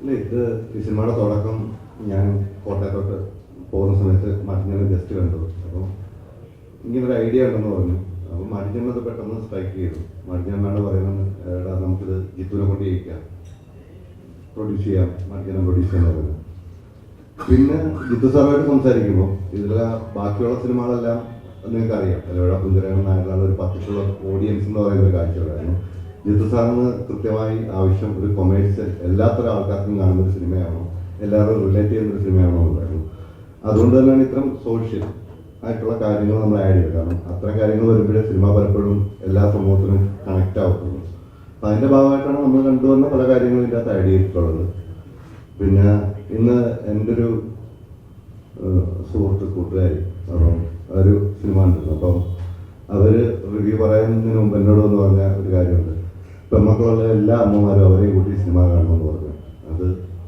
ഇല്ല ഇത് ഈ സിനിമയുടെ തുടക്കം ഞാൻ കോട്ടയത്തോട്ട് പോകുന്ന സമയത്ത് മറ്റിഞ്ഞത് ജസ്റ്റ് കണ്ടത് അപ്പം ഇങ്ങനൊരു ഐഡിയ ഉണ്ടെന്ന് പറഞ്ഞു. അപ്പം മറ്റിഞ്ഞത് പെട്ടെന്ന് സ്ട്രൈക്ക് ചെയ്തു. മറ്റിഞ്ഞമ്മയോട് പറയുന്നത് നമുക്കിത് ജിത്തുവിനെ കൊണ്ട് ചെയ്യിക്കാം. പ്രൊഡ്യൂസ് ചെയ്യാം. മറ്റിഞ്ഞനെ പ്രൊഡ്യൂസ് ചെയ്യാൻ പറഞ്ഞു. പിന്നെ ജിത്തു സാറുമായിട്ട് സംസാരിക്കുമ്പോൾ ഇതിലെ ബാക്കിയുള്ള സിനിമകളെല്ലാം നിങ്ങൾക്ക് അറിയാം അതിലൂടെ പുഞ്ചരങ്ങൾ നായകളാണ് ഒരു പർട്ടിക്കുലർ ഓഡിയൻസ് എന്ന് പറയുന്ന ഒരു കാഴ്ചകളായിരുന്നു. ജിത്തു സാറിന് കൃത്യമായി ആവശ്യം ഒരു കൊമേഴ്സ്യൽ എല്ലാത്തരം ആൾക്കാർക്കും കാണുന്ന ഒരു സിനിമയാണോ? എല്ലാവരും റിലേറ്റ് ചെയ്യുന്ന ഒരു സിനിമയാണോ എന്നുള്ളതായിരുന്നു അതുകൊണ്ട് തന്നെയാണ് ഇത്തരം സോഷ്യൽ ആയിട്ടുള്ള കാര്യങ്ങൾ നമ്മൾ ആഡ് ചെയ്യുക. കാരണം അത്തരം കാര്യങ്ങൾ വരുമ്പോഴേ സിനിമ പലപ്പോഴും എല്ലാ സമൂഹത്തിനും കണക്റ്റ് ആവത്തുള്ളൂ. അപ്പം അതിന്റെ ഭാഗമായിട്ടാണ് നമ്മൾ കണ്ടുവന്ന പല കാര്യങ്ങളും ഇതിന്റെ അകത്ത് ആഡ് ചെയ്തിട്ടുള്ളത്. പിന്നെ ഇന്ന് എന്റെ ഒരു സുഹൃത്ത് കൂട്ടുകാരി അപ്പം ഒരു സിനിമ ഉണ്ടല്ലോ അപ്പം അവർ റിവ്യൂ പറയുന്നതിന് മുമ്പ് എന്നോട് എന്ന് പറഞ്ഞ ഒരു കാര്യമുണ്ട്. പെമ്മക്കളുള്ള എല്ലാ അമ്മമാരും അവരെ കൂട്ടി സിനിമ കാണണമെന്ന് പറഞ്ഞു. അത്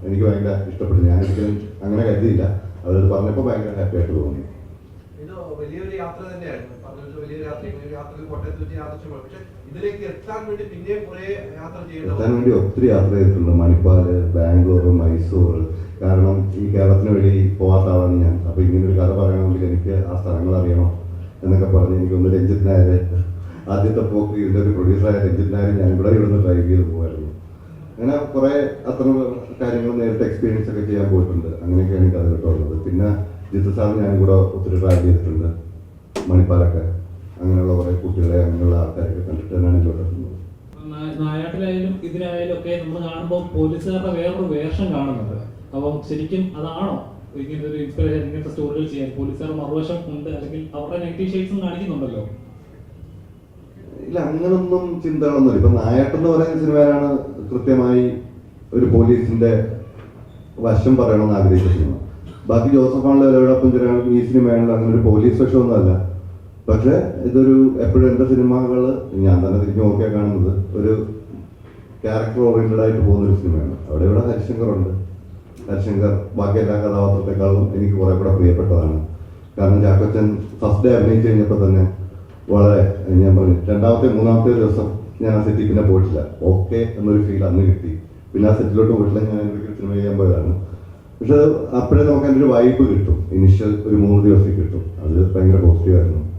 എനിക്ക് ഭയങ്കര ഇഷ്ടപ്പെട്ടു. ഞാൻ ഒരിക്കലും അങ്ങനെ കരുതിയില്ല. അവരത് പറഞ്ഞപ്പോൾ ഭയങ്കര ഹാപ്പി ആയിട്ട് തോന്നി. വലിയൊരു യാത്ര തന്നെയായിരുന്നു. പറഞ്ഞ വലിയൊരു യാത്ര ഇങ്ങനെ ഒരു യാത്രയിൽ കോട്ടയത്ത് വെച്ച് യാത്ര ചെയ്യുമ്പോൾ. പക്ഷെ ഇതിലേക്ക് എത്താൻ വേണ്ടി പിന്നെ കുറെ യാത്ര എത്താൻ ചെയ്യേണ്ടത് വേണ്ടി ഒത്തിരി യാത്ര ചെയ്തിട്ടുണ്ട്. മണിപ്പാൽ ബാംഗ്ലൂർ മൈസൂർ. കാരണം ഈ കേരളത്തിന് വേണ്ടി പോവാത്ത ആളാണ് ഞാൻ. അപ്പൊ ഇങ്ങനെ ഒരു കഥ പറയണമെങ്കിൽ എനിക്ക് ആ സ്ഥലങ്ങൾ അറിയണം എന്നൊക്കെ പറഞ്ഞ് എനിക്കൊന്ന് രഞ്ജിത് നായർ ആദ്യത്തെ പോക്ക് ഇതിന്റെ ഒരു പ്രൊഡ്യൂസറായ രഞ്ജിത് നായർ ഞാൻ ഇവിടെ ഇവിടുന്ന് ഡ്രൈവ് ചെയ്ത് പോകുമായിരുന്നു അങ്ങനെ കുറെ അത്തരം കാര്യങ്ങൾ നേരിട്ട് എക്സ്പീരിയൻസ് ഒക്കെ ചെയ്യാൻ പോയിട്ടുണ്ട്. അങ്ങനെയൊക്കെയാണ് എനിക്ക് അത് കിട്ടുന്നത് പിന്നെ ജിത്തു സാറിന് ഞാൻ കൂടെ ഒത്തിരി ഡ്രൈവ് ചെയ്തിട്ടുണ്ട് മണിപ്പാലൊക്കെ. അങ്ങനെയുള്ള കുറേ കുട്ടികളെ അങ്ങനെയുള്ള ആൾക്കാരൊക്കെ കണ്ടിട്ട് തന്നെയാണ് ഇങ്ങോട്ട് എത്തുന്നത്. നായാട്ടിലായാലും ഇതിലായാലും ഒക്കെ നമ്മൾ കാണുമ്പോൾ പോലീസുകാരുടെ വേറൊരു വേഷം കാണുന്നുണ്ട്. അപ്പം ശരിക്കും അതാണോ ഇങ്ങനത്തെ ഒരു ഇൻസ്പിറേഷൻ ഇങ്ങനത്തെ സ്റ്റോറികൾ ചെയ്യാൻ? പോലീസുകാർ മറുവശം ഉണ്ട് അല്ലെങ്കിൽ അവരുടെ നെഗറ്റീവ് ഷെയ്ഡ്സും കാണിക്കുന്നുണ്ടല്ലോ? ഇല്ല അങ്ങനൊന്നും ചിന്തകളൊന്നുമില്ല. ഇപ്പൊ നായാട്ടെന്ന് പറയുന്ന സിനിമയിലാണ് കൃത്യമായി ഒരു പോലീസിന്റെ വശം പറയണമെന്ന് ആഗ്രഹിച്ച സിനിമ ബാക്കി ജോസഫ് ആണല്ലോ ചിലർക്ക് ഈ സിനിമയാണല്ലോ അങ്ങനെ ഒരു പോലീസ് വശമൊന്നുമല്ല. പക്ഷെ ഇതൊരു എപ്പോഴും എന്റെ സിനിമകൾ ഞാൻ തന്നെ തിരിഞ്ഞു നോക്കിയാൽ കാണുന്നത് ഒരു ക്യാരക്ടർ ഓറിയന്റഡ് ആയിട്ട് പോകുന്ന ഒരു സിനിമയാണ്. അവിടെ ഇവിടെ ഹരിശങ്കർ ഉണ്ട് ഹരിശങ്കർ ബാക്കി എല്ലാ കഥാപാത്രത്തെക്കാളും എനിക്ക് കുറെ കൂടെ പ്രിയപ്പെട്ടതാണ്. കാരണം ചാക്കോച്ചൻ ഫസ്റ്റ് ഡേ അഭിനയിച്ച് കഴിഞ്ഞപ്പോൾ തന്നെ വളരെ ഞാൻ പറഞ്ഞു. രണ്ടാമത്തെ മൂന്നാമത്തെ ദിവസം ഞാൻ ആ സെറ്റിൽ പിന്നെ പോയിട്ടില്ല. ഓക്കെ എന്നൊരു ഫീൽ അന്ന് കിട്ടി. പിന്നെ ആ സെറ്റിലോട്ട് പോയിട്ടില്ല ഞാൻ ഒരിക്കലും സിനിമ ചെയ്യാൻ പോയതാണ്. പക്ഷെ അപ്പോഴേ നമുക്ക് അതിന്റെ ഒരു വൈബ് കിട്ടും. ഇനിഷ്യൽ ഒരു മൂന്ന് ദിവസം കിട്ടും. അത് ഭയങ്കര പോസിറ്റീവായിരുന്നു